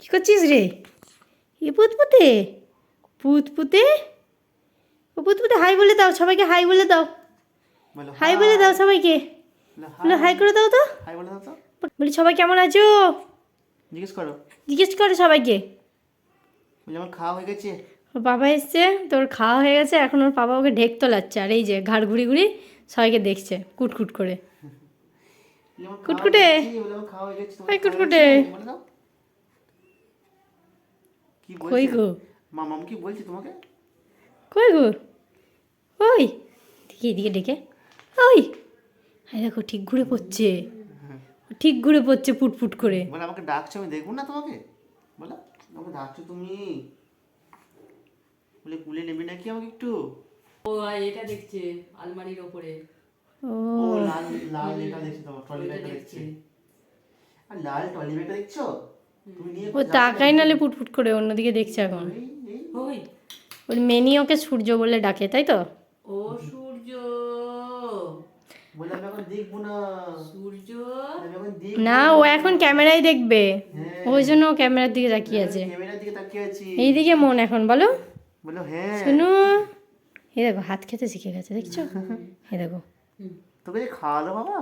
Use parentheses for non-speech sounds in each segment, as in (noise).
কি করছিস রে? এ পুতপুতে পুতপুতে? ও পুতপুতে হাই বলে দাও সবাইকে হাই বলে দাও। হাই বলে দাও সবাইকে। বলো হাই করে দাও তো। হাই বলে দাও তো। বলি সবাই কেমন আছো? জিজ্ঞেস করো। জিজ্ঞেস করো সবাইকে। বলি আমার খাওয়া হয়ে গেছে? ওর বাবা এসছে তোর খাওয়া হয়ে গেছে এখন ওর বাবা ওকে ঢেক তোলাচ্ছে আর এই যে ঘাড় ঘুরি ঘুরি সবাইকে দেখছে কুটকুট করে। কুটকুটে। কুটকুটে গেছে, বলি, আমার খাওয়া হয়ে গেছে, তোমার ওই খাওয়া কুটকুটে। হয়েছে? বলে দাও। কি কই বলছে গো মামাম কি বলছে তোমাকে? কই গো? ওই দেখি এদিকে ডেকে। ওই হ্যাঁ দেখো ঠিক ঘুরে পড়ছে। ঠিক ঘুরে পড়ছে পুটপুট করে। বলে আমাকে ডাকছো আমি দেখব না তোমাকে? বলো আমাকে ডাকছো তুমি? বলে কুলে নেবে নাকি আমাকে একটু? ও এটা দেখছে আলমারির ওপরে। ও। লাল লাল এটা দেখছি তোমার ট্রলি ব্যাগটা দেখছে। আর লাল ট্রলি ব্যাগটা দেখছ? ও তাকাই নালে পুটপুট করে অন্যদিকে দেখছে এখন। ওর মেনি ওকে সূর্য বলে ডাকে তাই তো? ও সূর্য। না। ও এখন ক্যামেরায় দেখবে। হ্যাঁ। ওই জন্য ও ক্যামেরার দিকে তাকিয়ে আছে। ক্যামেরার দিকে তাকিয়ে আছি। এইদিকে মন এখন বলো। বলো হ্যাঁ। এই দেখো হাত খেতে শিখে গেছে দেখছ? (laughs) এই দেখো। তোকে যে খাওয়ালো বাবা?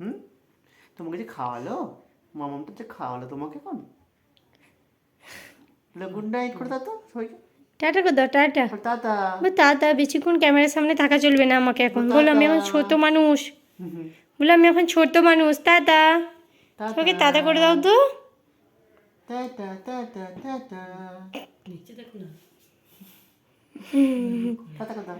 হুম? তোমাকে যে খাওয়ালো? মামাম তো যে খাওয়ালো তোমাকে বলে গুড নাইট করে দাও তো সবাইকে। টাটা করে দাও টাটা। টাটা বেশিক্ষণ ক্যামেরার সামনে থাকা চলবে না আমাকে এখন। বলো আমি এখন ছোট মানুষ। বলে আমি এখন ছোট মানুষ। টাটা সবাইকে টাটা করে দাও তো। টাটা টাটা টাটা নিচে দেখো না। টাটা করে দাও।